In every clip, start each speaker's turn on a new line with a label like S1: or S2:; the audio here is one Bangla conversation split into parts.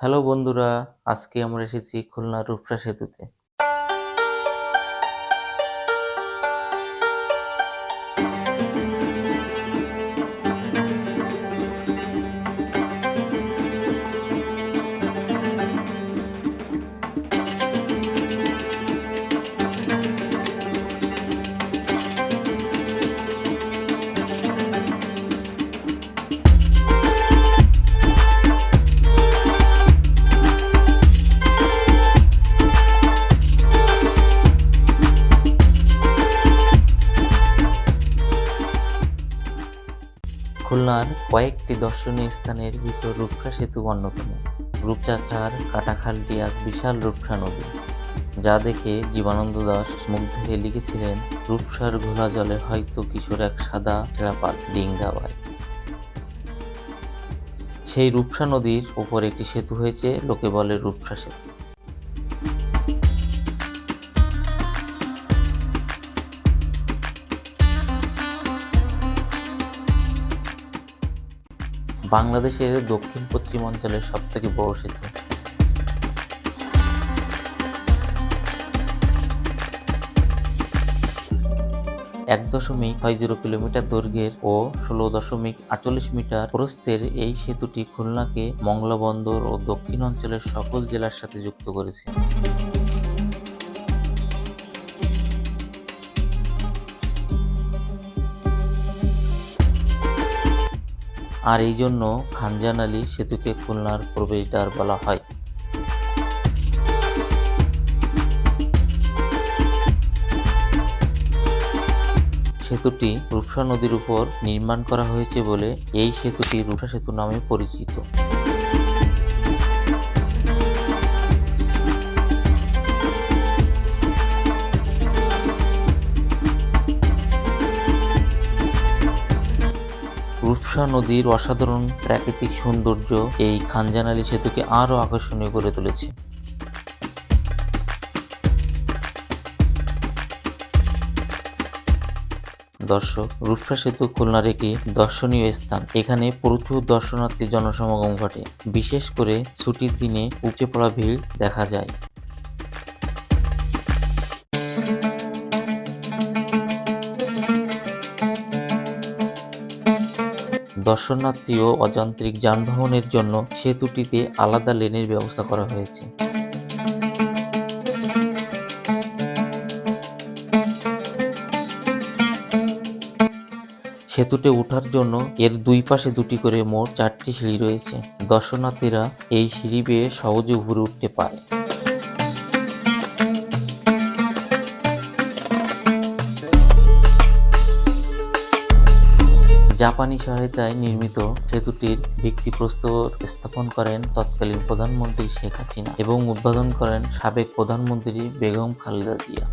S1: হ্যালো বন্ধুরা আজকে আমরা এসেছি খুলনা রূপসা সেতুতে। খুলনার কয়েকটি দর্শনীয় স্থানের ভিতর রূপসা সেতু অন্যতম। রূপচাচার কাটাখালটি এক বিশাল রূপসা নদী, যা দেখে জীবানন্দ দাস মুগ্ধ হয়ে লিখেছিলেন, রূপসার ঘোলা জলে হয়তো কিশোর এক সাদা ছেঁড়াপাত ডিং দেওয়ায়। সেই রূপসা নদীর ওপর একটি সেতু হয়েছে, লোকে বলে রূপসা সেতু। বাংলাদেশের দক্ষিণ পশ্চিম অঞ্চলের সবথেকে বড় সেতু। এক দশমিক ছয় জিরো কিলোমিটার দৈর্ঘ্যের ও ষোলো দশমিক আটচল্লিশ মিটার প্রস্থের এই সেতুটি খুলনাকে মংলা বন্দর ও দক্ষিণ অঞ্চলের সকল জেলার সাথে যুক্ত করেছে। আর এই জন্য খানজান আলী সেতুকে খুলনার প্রবেশদ্বার বলা হয়। সেতুটি রূপসা নদীর উপর নির্মাণ করা হয়েছে বলে এই সেতুটি রূপসা সেতু নামে পরিচিত। রূপসা নদীর অসাধারণ প্রাকৃতিক সৌন্দর্য এই খানজানালি সেতুকে আরও আকর্ষণীয় করে তুলেছে। দর্শক, রূপসা সেতু খুলনার একটি দর্শনীয় স্থান। এখানে প্রচুর দর্শনার্থী জনসমাগম ঘটে। বিশেষ করে ছুটির দিনে উপচে পড়া ভিড় দেখা যায়। দর্শনার্থী ও অযান্ত্রিক যানবাহনের জন্য সেতুটিতে আলাদা লেনের ব্যবস্থা করা হয়েছে। সেতুতে ওঠার জন্য এর দুই পাশে দুটি করে মোট চারটি সিঁড়ি রয়েছে। দর্শনার্থীরা এই সিঁড়ি বেয়ে সহজে উপরে উঠতে পারে। জাপানি সহায়তায় নির্মিত সেতুটির ভিত্তি ভিত্তিপ্রস্তর স্থাপন করেন তৎকালীন প্রধানমন্ত্রী শেখ হাসিনা এবং উদ্বোধন করেন সাবেক প্রধানমন্ত্রী বেগম খালেদা জিয়া।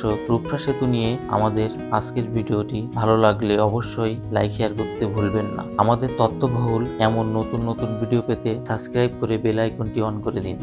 S1: দর্শক, রূপসা সেতু নিয়ে আমাদের আজকের ভিডিওটি ভালো লাগলে অবশ্যই লাইক শেয়ার করতে ভুলবেন না। আমাদের তথ্যবহুল এমন নতুন নতুন ভিডিও পেতে সাবস্ক্রাইব করে বেল আইকনটি অন করে দিন।